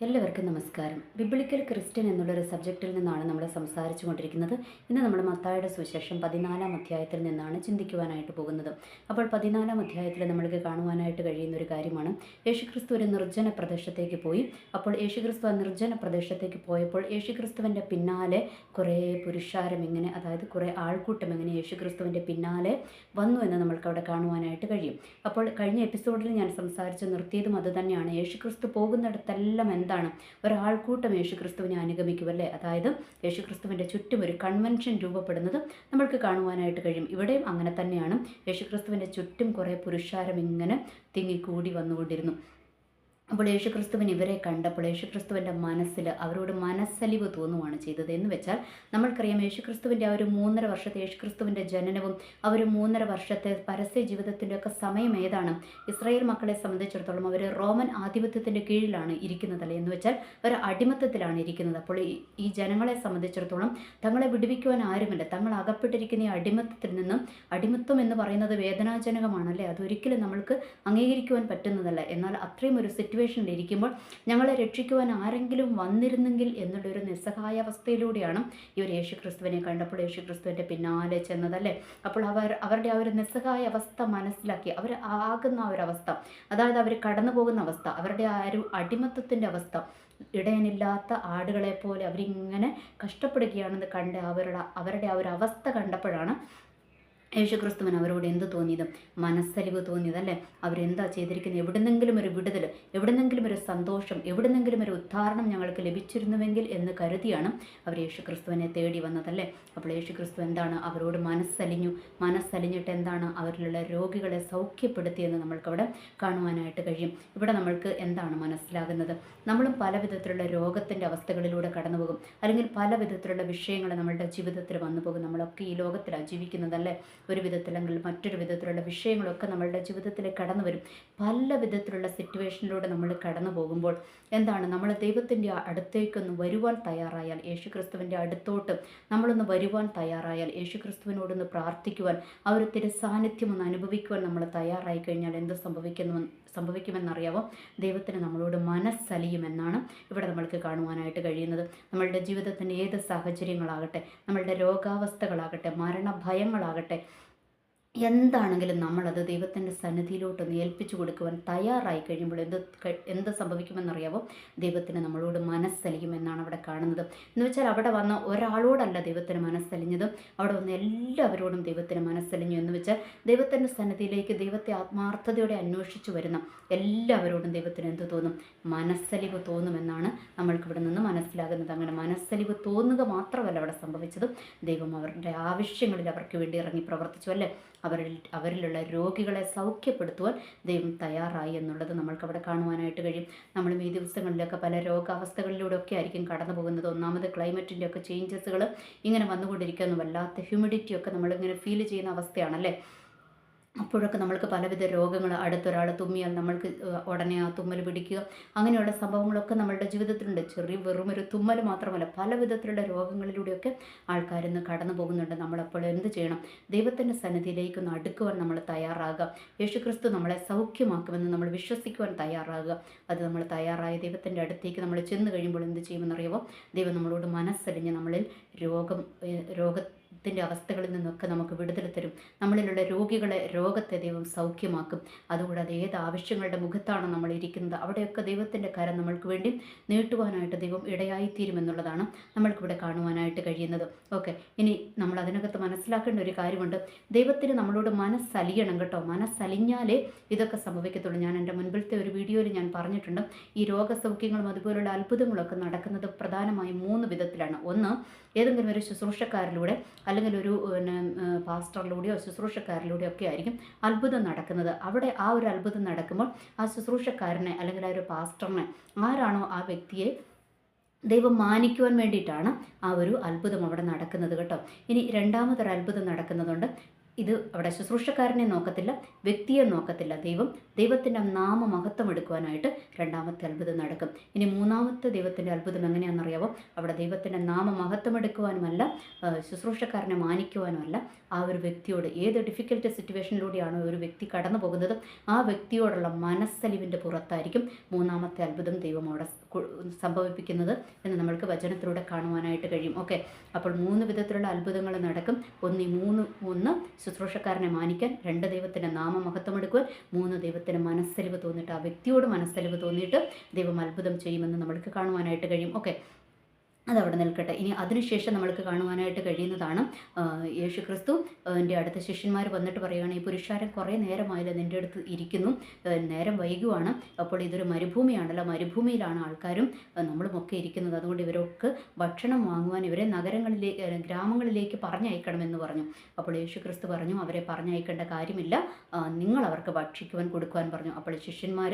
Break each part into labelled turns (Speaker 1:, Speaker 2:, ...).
Speaker 1: എല്ലാവർക്കും നമസ്കാരം. Biblical Christian എന്നുള്ളൊരു സബ്ജക്റ്റിൽ നിന്നാണ് നമ്മൾ സംസാരിച്ചു കൊണ്ടിരിക്കുന്നത് ഇന്ന് നമ്മൾ മത്തായുടെ സുവിശേഷം പതിനാലാം അധ്യായത്തിൽ നിന്നാണ് ചിന്തിക്കുവാനായിട്ട് പോകുന്നത്. അപ്പോൾ പതിനാലാം അധ്യായത്തിൽ നമ്മൾക്ക് കാണുവാനായിട്ട് കഴിയുന്ന ഒരു കാര്യമാണ്. യേശുക്രിസ്തു ഒരു നിർജന പ്രദേശത്തേക്ക് പോയി. അപ്പോൾ യേശുക്രിസ്തു ആ നിർജന പ്രദേശത്തേക്ക് പോയപ്പോൾ യേശുക്രിസ്തുവിന്റെ പിന്നാലെ കുറേ പുരുഷാരം ഇങ്ങനെ അതായത് കുറേ ആൾക്കൂട്ടം ഇങ്ങനെ യേശുക്രിസ്തുവിന്റെ പിന്നാലെ വന്നു എന്ന് നമ്മൾക്ക് അവിടെ കാണുവാനായിട്ട് കഴിയും. അപ്പോൾ കഴിഞ്ഞ എപ്പിസോഡിൽ ഞാൻ സംസാരിച്ച് നിർത്തിയതും അതുതന്നെയാണ് യേശുക്രിസ്തു പോകുന്നിടത്തെല്ലാം എന്താണ്? ഒരാൾക്കൂട്ടം യേശുക്രിസ്തുവിനെ അനുഗമിക്കും അല്ലേ? അതായത് യേശുക്രിസ്തുവിന്റെ ചുറ്റും ഒരു കൺവെൻഷൻ രൂപപ്പെടുന്നത് നമ്മൾക്ക് കാണുവാനായിട്ട് കഴിയും. ഇവിടെയും അങ്ങനെ തന്നെയാണ്. യേശുക്രിസ്തുവിന്റെ ചുറ്റും കുറേ പുരുഷാരം ഇങ്ങനെ തിങ്ങിക്കൂടി വന്നുകൊണ്ടിരുന്നു. അപ്പോൾ യേശുക്രിസ്തുവിന് ഇവരെ കണ്ടപ്പോൾ യേശുക്രിസ്തുവിന്റെ മനസ്സിൽ അവരോട് മനസ്സലിവ് തോന്നുവാണ് ചെയ്തത്. എന്ന് വെച്ചാൽ നമ്മൾക്കറിയാം യേശുക്രിസ്തുവിന്റെ ആ ഒരു മൂന്നര വർഷത്തെ യേശുക്രിസ്തുവിന്റെ ജനനവും ആ ഒരു മൂന്നര വർഷത്തെ പരസ്യ ജീവിതത്തിന്റെ ഒക്കെ സമയം ഏതാണ്? ഇസ്രായേൽ മക്കളെ സംബന്ധിച്ചിടത്തോളം അവർ റോമൻ ആധിപത്യത്തിന്റെ കീഴിലാണ് ഇരിക്കുന്നതല്ലേ എന്ന് വെച്ചാൽ ഒരു അടിമത്തത്തിലാണ് ഇരിക്കുന്നത്. അപ്പോൾ ഈ ജനങ്ങളെ സംബന്ധിച്ചിടത്തോളം തങ്ങളെ വിടുവിക്കുവാൻ ആരുമില്ല. തങ്ങൾ അകപ്പെട്ടിരിക്കുന്ന ഈ അടിമത്തത്തിൽ നിന്നും അടിമത്വം എന്ന് പറയുന്നത് വേദനാജനകമാണല്ലേ അതൊരിക്കലും നമ്മൾക്ക് അംഗീകരിക്കുവാൻ പറ്റുന്നതല്ല. എന്നാൽ അത്രയും ഒരു സിറ്റുവേഷനിൽ ഇരിക്കുമ്പോൾ ഞങ്ങളെ രക്ഷിക്കുവാൻ ആരെങ്കിലും വന്നിരുന്നെങ്കിൽ എന്നുള്ളൊരു നിസ്സഹായാവസ്ഥയിലൂടെയാണ് ഇവർ യേശുക്രിസ്തുവിനെ കണ്ടപ്പോൾ യേശുക്രിസ്തുവിന്റെ പിന്നാലെ ചെന്നതല്ലേ? അപ്പോൾ അവർ അവരുടെ ആ ഒരു നിസ്സഹായ അവസ്ഥ മനസ്സിലാക്കി. അവർ ആകുന്ന ആ ഒരു അവസ്ഥ അതായത് അവർ കടന്നു പോകുന്ന അവസ്ഥ അവരുടെ ആ ഒരു അടിമത്തത്തിന്റെ അവസ്ഥ ഇടയനില്ലാത്ത ആടുകളെ പോലെ അവരിങ്ങനെ കഷ്ടപ്പെടുകയാണെന്ന് കണ്ട് അവരുടെ അവരുടെ ആ ഒരു അവസ്ഥ കണ്ടപ്പോഴാണ് യേശുക്രിസ്തുവിന് അവരോട് എന്ത് തോന്നിയത് മനസ്സലിവ് തോന്നിയതല്ലേ? അവരെന്താ ചെയ്തിരിക്കുന്നത്? എവിടുന്നെങ്കിലും ഒരു വിടുതൽ എവിടുന്നെങ്കിലും ഒരു സന്തോഷം എവിടുന്നെങ്കിലും ഒരു ഉദ്ധാരണം ഞങ്ങൾക്ക് ലഭിച്ചിരുന്നുവെങ്കിൽ എന്ന് കരുതിയാണ് അവർ യേശുക്രിസ്തുവിനെ തേടി വന്നതല്ലേ? അപ്പോൾ യേശുക്രിസ്തു എന്താണ് അവരോട് മനസ്സലിഞ്ഞു? മനസ്സലിഞ്ഞിട്ട് എന്താണ് അവരിലുള്ള രോഗികളെ സൗഖ്യപ്പെടുത്തിയെന്ന് നമ്മൾക്കവിടെ കാണുവാനായിട്ട് കഴിയും. ഇവിടെ നമ്മൾക്ക് എന്താണ് മനസ്സിലാകുന്നത്? നമ്മളും പല വിധത്തിലുള്ള രോഗത്തിന്റെ അവസ്ഥകളിലൂടെ കടന്നു പോകും. അല്ലെങ്കിൽ പല വിധത്തിലുള്ള വിഷയങ്ങൾ നമ്മളുടെ ജീവിതത്തിൽ വന്നു പോകും. നമ്മളൊക്കെ ഈ ലോകത്തിലാണ് ജീവിക്കുന്നതല്ലേ? ഒരു വിധത്തിലെങ്കിൽ മറ്റൊരു വിധത്തിലുള്ള വിഷയങ്ങളൊക്കെ നമ്മളുടെ ജീവിതത്തിൽ കടന്നു വരും. പല വിധത്തിലുള്ള സിറ്റുവേഷനിലൂടെ നമ്മൾ കടന്നു പോകുമ്പോൾ എന്താണ്? നമ്മൾ ദൈവത്തിന്റെ അടുത്തേക്കൊന്ന് വരുവാൻ തയ്യാറായാൽ യേശുക്രിസ്തുവിന്റെ അടുത്തോട്ട് നമ്മളൊന്ന് വരുവാൻ തയ്യാറായാൽ യേശുക്രിസ്തുവിനോടൊന്ന് പ്രാർത്ഥിക്കുവാൻ ആ സാന്നിധ്യം ഒന്ന് അനുഭവിക്കുവാൻ നമ്മൾ തയ്യാറായി കഴിഞ്ഞാൽ എന്ത് സംഭവിക്കുന്നു സംഭവിക്കുമെന്നറിയാമോ ദൈവത്തിന് നമ്മളോട് മനസ്സലിയുമെന്നാണ് ഇവിടെ നമ്മൾക്ക് കാണുവാനായിട്ട് കഴിയുന്നത്. നമ്മളുടെ ജീവിതത്തിന്റെ ഏത് സാഹചര്യങ്ങളാകട്ടെ നമ്മളുടെ രോഗാവസ്ഥകളാകട്ടെ മരണഭയങ്ങളാകട്ടെ എന്താണെങ്കിലും നമ്മളത് ദൈവത്തിന്റെ സന്നിധിയിലോട്ടൊന്ന് ഏൽപ്പിച്ചു കൊടുക്കുവാൻ തയ്യാറായി കഴിയുമ്പോൾ എന്ത് എന്ത് സംഭവിക്കുമെന്നറിയാവോ? ദൈവത്തിന് നമ്മളോട് മനസ്സലിയുമെന്നാണ് അവിടെ കാണുന്നത്. എന്ന് വെച്ചാൽ അവിടെ വന്ന ഒരാളോടല്ല ദൈവത്തിന് മനസ്സലിഞ്ഞത്. അവിടെ വന്ന എല്ലാവരോടും ദൈവത്തിന് മനസ്സലിഞ്ഞു. എന്ന് വെച്ചാൽ ദൈവത്തിന്റെ സന്നിധിയിലേക്ക് ദൈവത്തെ ആത്മാർത്ഥതയോടെ അന്വേഷിച്ചു വരുന്ന എല്ലാവരോടും ദൈവത്തിന് എന്ത് തോന്നും? മനസ്സലിവ് തോന്നുമെന്നാണ് നമ്മൾക്ക് ഇവിടെ നിന്ന് മനസ്സിലാകുന്നത്. അങ്ങനെ മനസ്സലിവ് തോന്നുക മാത്രമല്ല അവിടെ സംഭവിച്ചത്. ദൈവം അവരുടെ ആവശ്യങ്ങളിൽ അവർക്ക് വേണ്ടി ഇറങ്ങി പ്രവർത്തിച്ചു അല്ലേ? അവരിൽ അവരിലുള്ള രോഗികളെ സൗഖ്യപ്പെടുത്തുവാൻ ദൈവം തയ്യാറായി എന്നുള്ളത് നമ്മൾക്ക് അവിടെ കാണുവാനായിട്ട് കഴിയും. നമ്മളും ഈ ദിവസങ്ങളിലൊക്കെ പല രോഗാവസ്ഥകളിലൂടെ ഒക്കെ ആയിരിക്കും കടന്നു പോകുന്നത് ഒന്നാമത് ക്ലൈമറ്റിന്റെ ഒക്കെ ചേഞ്ചസുകൾ ഇങ്ങനെ വന്നുകൊണ്ടിരിക്കുന്നു വല്ലാത്ത ഹ്യൂമിഡിറ്റി ഒക്കെ നമ്മളിങ്ങനെ ഫീൽ ചെയ്യുന്ന അവസ്ഥയാണല്ലേ? അപ്പോഴൊക്കെ നമ്മൾക്ക് പലവിധ രോഗങ്ങൾ അടുത്തൊരാൾ തുമ്മിയാൽ നമ്മൾക്ക് ഉടനെ ആ തുമ്മൽ പിടിക്കുക അങ്ങനെയുള്ള സംഭവങ്ങളൊക്കെ നമ്മളുടെ ജീവിതത്തിലുണ്ട്. ചെറിയ വെറും ഒരു തുമ്മൽ മാത്രമല്ല പല വിധത്തിലുള്ള രോഗങ്ങളിലൂടെയൊക്കെ ആൾക്കാർ ഇന്ന് കടന്നു പോകുന്നുണ്ട്. നമ്മളപ്പോൾ എന്ത് ചെയ്യണം? ദൈവത്തിന്റെ സന്നിധിയിലേക്ക് ഒന്ന് അടുക്കുവാൻ നമ്മൾ തയ്യാറാകുക. യേശുക്രിസ്തു നമ്മളെ സൗഖ്യമാക്കുമെന്ന് നമ്മൾ വിശ്വസിക്കുവാൻ തയ്യാറാകുക. അത് നമ്മൾ തയ്യാറായ ദൈവത്തിന്റെ അടുത്തേക്ക് നമ്മൾ ചെന്ന് കഴിയുമ്പോൾ എന്ത് ചെയ്യുമെന്നറിയുമോ? ദൈവം നമ്മളോട് മനസ്സലിഞ്ഞ് നമ്മളിൽ രോഗം ഏഹ്, രോഗത്തിന്റെ അവസ്ഥകളിൽ നിന്നൊക്കെ നമുക്ക് വിടുതൽ തരും. നമ്മളിലുള്ള രോഗികളെ രോഗത്തെ ദൈവം സൗഖ്യമാക്കും. അതുകൂടാതെ ഏത് ആവശ്യങ്ങളുടെ മുഖത്താണ് നമ്മൾ ഇരിക്കുന്നത് അവിടെയൊക്കെ ദൈവത്തിന്റെ കരം നമ്മൾക്ക് വേണ്ടി നീട്ടുവാനായിട്ട് ദൈവം ഇടയായിത്തീരുമെന്നുള്ളതാണ് നമ്മൾക്കിവിടെ കാണുവാനായിട്ട് കഴിയുന്നത്. ഓക്കെ ഇനി നമ്മൾ അതിനകത്ത് മനസ്സിലാക്കേണ്ട ഒരു കാര്യമുണ്ട്. ദൈവത്തിന് നമ്മളോട് മനസ്സലിയണം കേട്ടോ. മനസ്സലിഞ്ഞാലേ ഇതൊക്കെ സംഭവിക്കത്തുള്ളൂ. ഞാൻ എന്റെ മുൻപിലത്തെ ഒരു വീഡിയോയിൽ ഞാൻ പറഞ്ഞിട്ടുണ്ട്. ഈ രോഗസൗഖ്യങ്ങളും അതുപോലുള്ള അത്ഭുതങ്ങളൊക്കെ നടക്കുന്നത് പ്രധാനമായും മൂന്ന് വിധത്തിലാണ്. ഒന്ന് ഏതെങ്കിലും ഒരു ശുശ്രൂഷക്കാരിലൂടെ അല്ലെങ്കിൽ ഒരു പിന്നെ പാസ്റ്ററിലൂടെയോ ശുശ്രൂഷക്കാരിലൂടെയോ ഒക്കെ ആയിരിക്കും അത്ഭുതം നടക്കുന്നത്. അവിടെ ആ ഒരു അത്ഭുതം നടക്കുമ്പോൾ ആ ശുശ്രൂഷക്കാരനെ അല്ലെങ്കിൽ ആ ഒരു പാസ്റ്ററിനെ ആരാണോ ആ വ്യക്തിയെ ദൈവം മാനിക്കുവാൻ വേണ്ടിയിട്ടാണ് ആ ഒരു അത്ഭുതം അവിടെ നടക്കുന്നത് കേട്ടോ. ഇനി രണ്ടാമതൊരു അത്ഭുതം നടക്കുന്നതുണ്ട് ഇത് അവിടെ ശുശ്രൂഷക്കാരനെ നോക്കത്തില്ല വ്യക്തിയെ നോക്കത്തില്ല. ദൈവം ദൈവത്തിന്റെ നാമ മഹത്വം എടുക്കുവാനായിട്ട് രണ്ടാമത്തെ അത്ഭുതം നടക്കും. ഇനി മൂന്നാമത്തെ ദൈവത്തിന്റെ അത്ഭുതം എങ്ങനെയാണെന്നറിയാവോ? അവിടെ ദൈവത്തിന്റെ നാമ മഹത്വം എടുക്കുവാനുമല്ല ശുശ്രൂഷക്കാരനെ മാനിക്കുവാനുമല്ല ആ ഒരു വ്യക്തിയോട് ഏത് ഡിഫിക്കൽട്ട് സിറ്റുവേഷനിലൂടെയാണോ ഒരു വ്യക്തി കടന്നു പോകുന്നത് ആ വ്യക്തിയോടുള്ള മനസ്സലിവിന്റെ പുറത്തായിരിക്കും മൂന്നാമത്തെ അത്ഭുതം ദൈവം അവിടെ സംഭവിപ്പിക്കുന്നത് എന്ന് നമ്മൾക്ക് വചനത്തിലൂടെ കാണുവാനായിട്ട് കഴിയും. ഓക്കെ അപ്പോൾ മൂന്ന് വിധത്തിലുള്ള അത്ഭുതങ്ങൾ നടക്കും. ഒന്ന് മൂന്ന് ഒന്ന് ശുശ്രൂഷക്കാരനെ മാനിക്കാൻ രണ്ട് ദൈവത്തിന്റെ നാമമഹത്വം എടുക്കുവാൻ മൂന്ന് ദൈവത്തിന് മനസ്സലിവ് തോന്നിയിട്ട് ആ വ്യക്തിയോട് മനസ്സലിവ് തോന്നിയിട്ട് ദൈവം അത്ഭുതം ചെയ്യുമെന്ന് നമ്മൾക്ക് കാണുവാനായിട്ട് കഴിയും. ഓക്കെ അതവിടെ നിൽക്കട്ടെ. ഇനി അതിനുശേഷം നമ്മൾക്ക് കാണുവാനായിട്ട് കഴിയുന്നതാണ് യേശു ക്രിസ്തു എന്റെ അടുത്ത ശിഷ്യന്മാർ വന്നിട്ട് പറയുകയാണ് ഈ പുരുഷാരൻ കുറേ നേരമായില്ല നിന്റെ അടുത്ത് ഇരിക്കുന്നു. നേരം വൈകുവാണ്. അപ്പോൾ ഇതൊരു മരുഭൂമിയാണല്ലോ. മരുഭൂമിയിലാണ് ആൾക്കാരും നമ്മളുമൊക്കെ ഇരിക്കുന്നത്. അതുകൊണ്ട് ഇവരൊക്കെ ഭക്ഷണം വാങ്ങുവാൻ ഇവരെ നഗരങ്ങളിലേക്ക് ഗ്രാമങ്ങളിലേക്ക് പറഞ്ഞയക്കണമെന്ന് പറഞ്ഞു. അപ്പോൾ യേശു ക്രിസ്തു പറഞ്ഞു അവരെ പറഞ്ഞയക്കേണ്ട കാര്യമില്ല. നിങ്ങൾ അവർക്ക് ഭക്ഷിക്കുവാൻ കൊടുക്കുവാൻ പറഞ്ഞു. അപ്പോൾ ശിഷ്യന്മാർ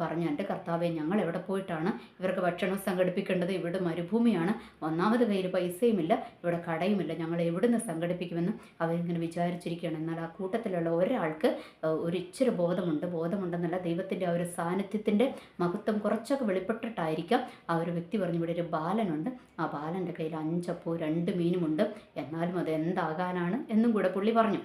Speaker 1: പറഞ്ഞു എന്റെ കർത്താവെ ഞങ്ങൾ എവിടെ പോയിട്ടാണ് ഇവർക്ക് ഭക്ഷണം സംഘടിപ്പിക്കേണ്ടത്? ഇവിടെ മരുഭൂമിയാണ്. ആണ്. ഒന്നാമത് കയ്യിൽ പൈസയുമില്ല ഇവിടെ കടയുമില്ല. ഞങ്ങൾ എവിടുന്ന് സംഘടിപ്പിക്കുമെന്ന് അവരിങ്ങനെ വിചാരിച്ചിരിക്കുകയാണ്. എന്നാൽ ആ കൂട്ടത്തിലുള്ള ഒരാൾക്ക് ഒരു ഇച്ചിരി ബോധമുണ്ട്. ബോധമുണ്ടെന്നല്ല ദൈവത്തിന്റെ ആ ഒരു സാന്നിധ്യത്തിന്റെ മഹത്വം കുറച്ചൊക്കെ വെളിപ്പെട്ടിട്ടായിരിക്കാം ആ ഒരു വ്യക്തി പറഞ്ഞു ഇവിടെ ഒരു ബാലനുണ്ട്. ആ ബാലന്റെ കയ്യിൽ അഞ്ചപ്പോ രണ്ട് മീനുമുണ്ട്. എന്നാലും അത് എന്താകാനാണ് എന്നും കൂടെ പുള്ളി പറഞ്ഞു.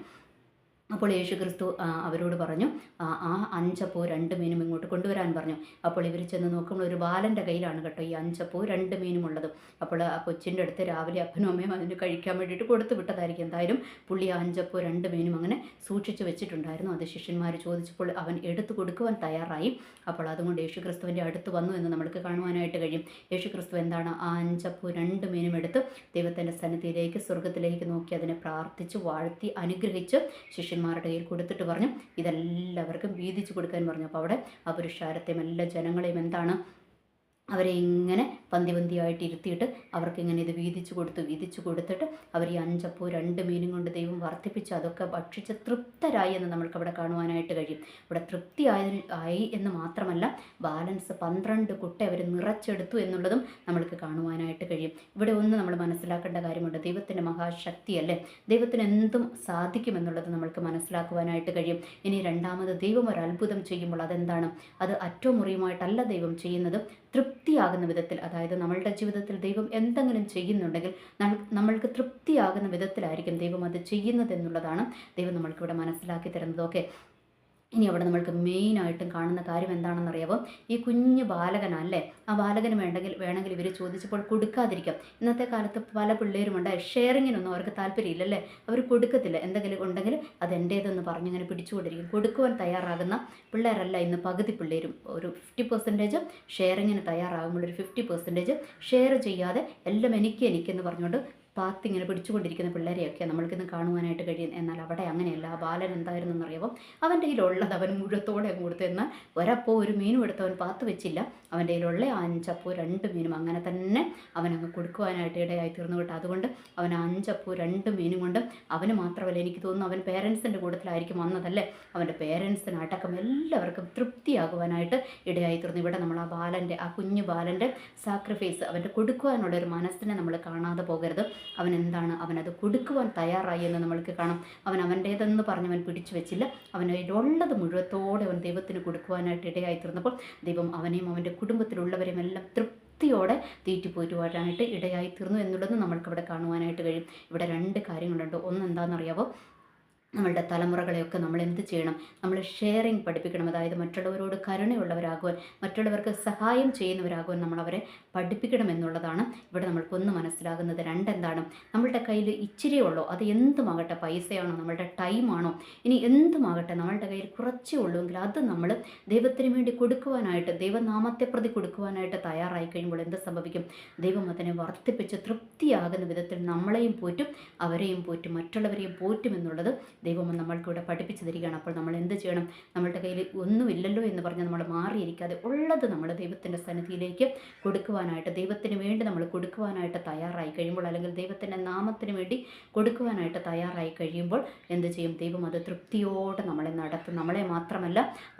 Speaker 1: അപ്പോൾ യേശു ക്രിസ്തു അവരോട് പറഞ്ഞു ആ അഞ്ചപ്പോ രണ്ട് മീനും ഇങ്ങോട്ട് കൊണ്ടുവരാൻ പറഞ്ഞു. അപ്പോൾ ഇവർ ചെന്ന് നോക്കുമ്പോൾ ഒരു ബാലന്റെ കയ്യിലാണ് കേട്ടോ ഈ അഞ്ചപ്പോ രണ്ട് മീനും ഉള്ളത് അപ്പോൾ ആ കൊച്ചിന്റെ അടുത്ത് രാവിലെ അപ്പനും അമ്മയും അതിന് കഴിക്കാൻ വേണ്ടിയിട്ട് കൊടുത്തു വിട്ടതായിരിക്കും. എന്തായാലും പുള്ളി ആ അഞ്ചപ്പോ രണ്ട് മീനും അങ്ങനെ സൂക്ഷിച്ച് വെച്ചിട്ടുണ്ടായിരുന്നു. അത് ശിഷ്യന്മാർ ചോദിച്ചപ്പോൾ അവൻ എടുത്തു കൊടുക്കുവാൻ തയ്യാറായി. അപ്പോൾ അതുകൊണ്ട് യേശു ക്രിസ്തുവിന്റെ അടുത്ത് വന്നു എന്ന് നമുക്ക് കാണുവാനായിട്ട് കഴിയും. യേശു ക്രിസ്തു എന്താണ് ആ അഞ്ചപ്പോ രണ്ട് മീനും എടുത്ത് ദൈവത്തിന്റെ സന്നിധിയിലേക്ക് സ്വർഗത്തിലേക്ക് നോക്കി അതിനെ പ്രാർത്ഥിച്ച് വാഴ്ത്തി അനുഗ്രഹിച്ച് ശിഷ്യ ശിഷ്യന്മാരുടെ കയ്യിൽ കൊടുത്തിട്ട് പറഞ്ഞു. ഇതെല്ലാവർക്കും വീതിച്ചു കൊടുക്കാൻ പറഞ്ഞു. അപ്പോൾ അവിടെ ആ പുരുഷാരത്തെയും എല്ലാ ജനങ്ങളെയും എന്താണ് അവരെ ഇങ്ങനെ പന്തി പന്തിയായിട്ട് ഇരുത്തിയിട്ട് അവർക്ക് ഇങ്ങനെ ഇത് വീതിച്ചു കൊടുത്തു വീതിച്ചു കൊടുത്തിട്ട് അവർ ഈ അഞ്ചപ്പോ രണ്ട് മീനും കൊണ്ട് ദൈവം വർദ്ധിപ്പിച്ച്. അതൊക്കെ ഭക്ഷിച്ച് തൃപ്തരായി എന്ന് നമ്മൾക്ക് അവിടെ കാണുവാനായിട്ട് കഴിയും. ഇവിടെ തൃപ്തിയായ ആയി എന്ന് മാത്രമല്ല ബാലൻസ് പന്ത്രണ്ട് കുട്ട അവർ നിറച്ചെടുത്തു എന്നുള്ളതും നമ്മൾക്ക് കാണുവാനായിട്ട് കഴിയും. ഇവിടെ ഒന്ന് നമ്മൾ മനസ്സിലാക്കേണ്ട കാര്യമുണ്ട്. ദൈവത്തിന്റെ മഹാശക്തിയല്ലേ? ദൈവത്തിന് എന്തും സാധിക്കുമെന്നുള്ളത് നമ്മൾക്ക് മനസ്സിലാക്കുവാനായിട്ട് കഴിയും. ഇനി രണ്ടാമത് ദൈവം ഒരു അത്ഭുതം ചെയ്യുമ്പോൾ അതെന്താണ്? അത് അറ്റോമുറിയുമായിട്ടല്ല ദൈവം ചെയ്യുന്നത് തൃപ്തിയാകുന്ന വിധത്തിൽ അതായത് നമ്മളുടെ ജീവിതത്തിൽ ദൈവം എന്തെങ്കിലും ചെയ്യുന്നുണ്ടെങ്കിൽ നമ്മൾക്ക് തൃപ്തിയാകുന്ന വിധത്തിലായിരിക്കും ദൈവം അത് ചെയ്യുന്നത് എന്നുള്ളതാണ് ദൈവം നമ്മൾക്കിവിടെ മനസ്സിലാക്കി തരുന്നത്. ഓക്കെ ഇനി അവിടെ നമ്മൾക്ക് മെയിനായിട്ടും കാണുന്ന കാര്യം എന്താണെന്നറിയാമോ ഈ കുഞ്ഞു ബാലകനല്ലേ ആ ബാലകന് വേണ്ടെങ്കിൽ വേണമെങ്കിൽ ഇവർ ചോദിച്ചപ്പോൾ കൊടുക്കാതിരിക്കാം. ഇന്നത്തെ കാലത്ത് പല പിള്ളേരുമുണ്ട്. ഷെയറിങ്ങിനൊന്നും അവർക്ക് താല്പര്യമില്ലല്ലേ? അവർ കൊടുക്കത്തില്ല. എന്തെങ്കിലും ഉണ്ടെങ്കിൽ അത് എന്റേതെന്ന് പറഞ്ഞിങ്ങനെ പിടിച്ചുകൊണ്ടിരിക്കും. കൊടുക്കുവാൻ തയ്യാറാകുന്ന പിള്ളേരല്ല ഇന്ന് പകുതി പിള്ളേരും. ഒരു ഫിഫ്റ്റി പെർസെന്റേജ് ഷെയറിങ്ങിന് തയ്യാറാകുമ്പോൾ ഒരു ഫിഫ്റ്റി പെർസെന്റേജ് ഷെയർ ചെയ്യാതെ എല്ലാം എനിക്ക് എനിക്കെന്ന് പറഞ്ഞുകൊണ്ട് പാത്തിങ്ങനെ പിടിച്ചുകൊണ്ടിരിക്കുന്ന പിള്ളേരെയൊക്കെ നമ്മൾക്കിന്ന് കാണുവാനായിട്ട് കഴിയും. എന്നാൽ അവിടെ അങ്ങനെയല്ല. ബാലൻ എന്തായിരുന്നു എന്നറിയാവും അവന്റെ കയ്യിലുള്ളത് അവൻ മുഴത്തോടെ കൊടുത്തു എന്നാൽ ഒരപ്പോ ഒരു മീനും എടുത്ത് അവൻ പാത്ത് വെച്ചില്ല. അവന്റെ കയ്യിലുള്ള അഞ്ചപ്പൂ രണ്ട് മീനും അങ്ങനെ തന്നെ അവനങ്ങ് കൊടുക്കുവാനായിട്ട് ഇടയായി തീർന്നു കേട്ടോ. അതുകൊണ്ട് അവൻ അഞ്ചപ്പൂ രണ്ട് മീനും കൊണ്ട് അവന് മാത്രമല്ല എനിക്ക് തോന്നുന്നു അവൻ പേരൻസിന്റെ കൂട്ടത്തിലായിരിക്കും വന്നതല്ലേ? അവന്റെ പേരൻസിന് അടക്കം എല്ലാവർക്കും തൃപ്തിയാകുവാനായിട്ട് ഇടയായി തീർന്നു. ഇവിടെ നമ്മൾ ആ ബാലന്റെ ആ കുഞ്ഞു ബാലന്റെ സാക്രിഫൈസ് അവന്റെ കൊടുക്കുവാനുള്ള ഒരു മനസ്സിനെ നമ്മൾ കാണാതെ പോകരുത്. അവൻ എന്താണ് അവനത് കൊടുക്കുവാൻ തയ്യാറായി എന്ന് നമ്മൾക്ക് കാണാം. അവൻ അവന്റേതെന്ന് പറഞ്ഞവൻ പിടിച്ചു വെച്ചില്ല. അവനുള്ളത് മുഴുവത്തോടെ അവൻ ദൈവത്തിന് കൊടുക്കുവാനായിട്ട് ഇടയായി തീർന്നപ്പോൾ ദൈവം അവനെയും അവന്റെ കുടുംബത്തിലുള്ളവരെയും എല്ലാം തൃപ്തിയോടെ തീറ്റിപ്പോറ്റുവാനായിട്ട് ഇടയായി തീർന്നു എന്നുള്ളത് നമ്മൾക്കിവിടെ കാണുവാനായിട്ട് കഴിയും. ഇവിടെ രണ്ട് കാര്യങ്ങളുണ്ട്. ഒന്ന് എന്താണെന്നറിയാവോ? നമ്മളുടെ തലമുറകളെയൊക്കെ നമ്മൾ എന്ത് ചെയ്യണം? നമ്മൾ ഷെയറിങ് പഠിപ്പിക്കണം. അതായത് മറ്റുള്ളവരോട് കരുണയുള്ളവരാകുവാൻ മറ്റുള്ളവർക്ക് സഹായം ചെയ്യുന്നവരാകുവാൻ നമ്മൾ അവരെ പഠിപ്പിക്കണം എന്നുള്ളതാണ് ഇവിടെ നമ്മൾക്കൊന്ന് മനസ്സിലാകുന്നത്. രണ്ടെന്താണ്? നമ്മളുടെ കയ്യിൽ ഇച്ചിരി ഉള്ളോ അത് എന്തുമാകട്ടെ പൈസയാണോ? നമ്മളുടെ ടൈമാണോ? ഇനി എന്തുമാകട്ടെ നമ്മളുടെ കയ്യിൽ കുറച്ചേ ഉള്ളൂവെങ്കിൽ അത് നമ്മൾ ദൈവത്തിന് വേണ്ടി കൊടുക്കുവാനായിട്ട് ദൈവനാമത്തെ പ്രതി കൊടുക്കുവാനായിട്ട് തയ്യാറായി കഴിയുമ്പോൾ എന്ത് സംഭവിക്കും? ദൈവം അതിനെ വർദ്ധിപ്പിച്ച് തൃപ്തിയാകുന്ന വിധത്തിൽ നമ്മളെയും പോറ്റും അവരെയും പോറ്റും മറ്റുള്ളവരെയും പോറ്റും എന്നുള്ളത് ദൈവം നമ്മൾക്കിവിടെ പഠിപ്പിച്ചു തരികയാണ് അപ്പോൾ നമ്മൾ എന്ത് ചെയ്യണം? നമ്മളുടെ കയ്യിൽ ഒന്നുമില്ലല്ലോ എന്ന് പറഞ്ഞ് നമ്മൾ മാറിയിരിക്കാതെ ഉള്ളത് നമ്മൾ ദൈവത്തിന്റെ സന്നിധിയിലേക്ക് കൊടുക്കുവാനായിട്ട് ദൈവത്തിന് വേണ്ടി നമ്മൾ കൊടുക്കുവാനായിട്ട് തയ്യാറായി കഴിയുമ്പോൾ അല്ലെങ്കിൽ ദൈവത്തിന്റെ നാമത്തിന് വേണ്ടി കൊടുക്കുവാനായിട്ട് തയ്യാറായി കഴിയുമ്പോൾ എന്ത് ചെയ്യും? ദൈവം അത് തൃപ്തിയോടെ നമ്മളെ നടത്തും. നമ്മളെ മാത്രമല്ല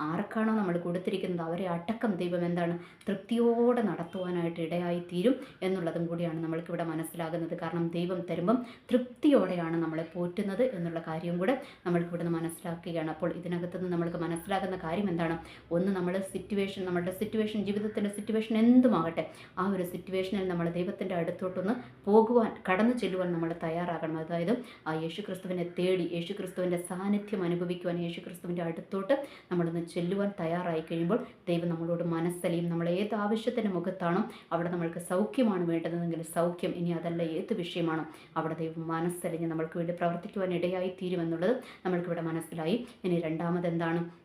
Speaker 1: ആർക്കാണോ നമ്മൾ കൊടുത്തിരിക്കുന്നത് അവരെ അടക്കം ദൈവം എന്താണ്? തൃപ്തിയോടെ നടത്തുവാനായിട്ട് ഇടയായി തീരും എന്നുള്ളതും കൂടിയാണ് നമ്മൾക്കിവിടെ മനസ്സിലാകുന്നത്. കാരണം ദൈവം തരുമ്പം തൃപ്തിയോടെയാണ് നമ്മളെ പോറ്റുന്നത് എന്നുള്ള കാര്യം കൂടെ കൂടെ നമ്മൾക്ക് ഇവിടുന്ന് മനസ്സിലാക്കുകയാണ്. അപ്പോൾ ഇതിനകത്ത് നിന്ന് നമ്മൾക്ക് മനസ്സിലാകുന്ന കാര്യം എന്താണ്? ഒന്ന് നമ്മൾ സിറ്റുവേഷൻ നമ്മളുടെ സിറ്റുവേഷൻ ജീവിതത്തിന്റെ സിറ്റുവേഷൻ എന്തുമാകട്ടെ ആ ഒരു സിറ്റുവേഷനിൽ നമ്മൾ ദൈവത്തിന്റെ അടുത്തോട്ടൊന്ന് പോകുവാൻ കടന്നു ചെല്ലുവാൻ നമ്മൾ തയ്യാറാകണം. അതായത് ആ യേശു ക്രിസ്തുവിനെ തേടി യേശു ക്രിസ്തുവിന്റെ സാന്നിധ്യം അനുഭവിക്കുവാൻ യേശു ക്രിസ്തുവിന്റെ അടുത്തോട്ട് നമ്മളൊന്ന് ചെല്ലുവാൻ തയ്യാറായി കഴിയുമ്പോൾ ദൈവം നമ്മളോട് മനസ്സലിയും നമ്മൾ ഏത് ആവശ്യത്തിന്റെ മുഖത്താണോ അവിടെ നമ്മൾക്ക് സൗഖ്യമാണ് വേണ്ടതെങ്കിൽ സൗഖ്യം ഇനി അതല്ല ഏത് വിഷയമാണോ അവിടെ ദൈവം മനസ്സലിഞ്ഞ് നമ്മൾക്ക് വേണ്ടി പ്രവർത്തിക്കുവാൻ ഇടയായി തീരുമെന്നുള്ളത് നമ്മൾക്കിവിടെ മനസ്സിലായി. ഇനി രണ്ടാമത് എന്താണ്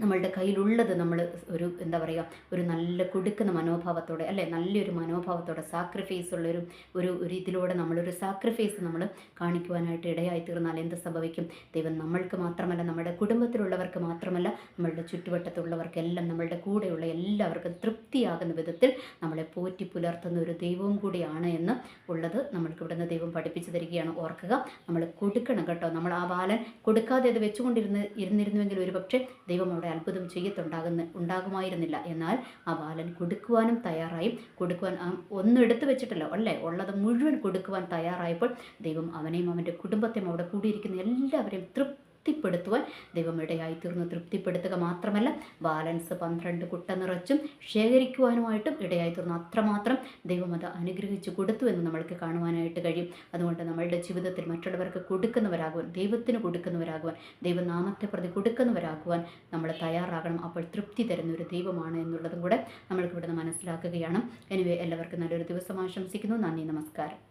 Speaker 1: നമ്മളുടെ കയ്യിലുള്ളത് നമ്മൾ ഒരു എന്താ പറയുക ഒരു നല്ല കൊടുക്കുന്ന മനോഭാവത്തോടെ അല്ലേ? നല്ലൊരു മനോഭാവത്തോടെ സാക്രിഫൈസ് ഉള്ളൊരു ഒരു ഒരു ഇതിലൂടെ നമ്മളൊരു സാക്രിഫൈസ് നമ്മൾ കാണിക്കുവാനായിട്ട് ഇടയായി തീർന്നാൽ എന്ത് സംഭവിക്കും? ദൈവം നമ്മൾക്ക് മാത്രമല്ല നമ്മുടെ കുടുംബത്തിലുള്ളവർക്ക് മാത്രമല്ല നമ്മളുടെ ചുറ്റുവട്ടത്തുള്ളവർക്കെല്ലാം നമ്മളുടെ കൂടെയുള്ള എല്ലാവർക്കും തൃപ്തിയാകുന്ന വിധത്തിൽ നമ്മളെ പോറ്റി പുലർത്തുന്ന ഒരു ദൈവവും കൂടിയാണ് എന്ന് ഉള്ളത് നമ്മൾക്ക് ഇവിടുന്ന് ദൈവം പഠിപ്പിച്ചു തരികയാണ്. ഓർക്കുക നമ്മൾ കൊടുക്കണം കേട്ടോ. നമ്മൾ ആ ബാലൻ കൊടുക്കാതെ അത് വെച്ചുകൊണ്ടിരുന്ന് ഇരുന്നിരുന്നുവെങ്കിൽ ഒരു പക്ഷേ ദൈവം അവിടെ അത്ഭുതം ചെയ്യത്തുണ്ടാകുന്ന ഉണ്ടാകുമായിരുന്നില്ല. എന്നാൽ ആ ബാലൻ കൊടുക്കുവാനും തയ്യാറായി. കൊടുക്കുവാൻ ഒന്നും എടുത്തു വെച്ചിട്ടല്ലോ അല്ലേ? ഉള്ളത് മുഴുവൻ കൊടുക്കുവാൻ തയ്യാറായപ്പോൾ ദൈവം അവനെയും അവന്റെ കുടുംബത്തെയും അവിടെ കൂടിയിരിക്കുന്ന എല്ലാവരെയും തൃപ്തിപ്പെടുത്തുവാൻ ദൈവം ഇടയായി തീർന്നു തൃപ്തിപ്പെടുത്തുക മാത്രമല്ല ബാലൻസ് പന്ത്രണ്ട് കുട്ട നിറച്ചും ശേഖരിക്കുവാനുമായിട്ടും ഇടയായി തീർന്നു അത്രമാത്രം ദൈവം അത് അനുഗ്രഹിച്ചു കൊടുത്തു എന്ന് നമ്മൾക്ക് കാണുവാനായിട്ട് കഴിയും. അതുകൊണ്ട് നമ്മളുടെ ജീവിതത്തിൽ മറ്റുള്ളവർക്ക് കൊടുക്കുന്നവരാകുവാൻ ദൈവത്തിന് കൊടുക്കുന്നവരാകുവാൻ ദൈവനാമത്തെ പ്രതി കൊടുക്കുന്നവരാകുവാൻ നമ്മൾ തയ്യാറാകണം. അപ്പോൾ തൃപ്തി തരുന്ന ഒരു ദൈവമാണ് എന്നുള്ളതും കൂടെ നമ്മൾക്ക് ഇവിടുന്ന് മനസ്സിലാക്കുകയാണ്. എനിവേ എല്ലാവർക്കും നല്ലൊരു ദിവസം ആശംസിക്കുന്നു. നന്ദി നമസ്കാരം.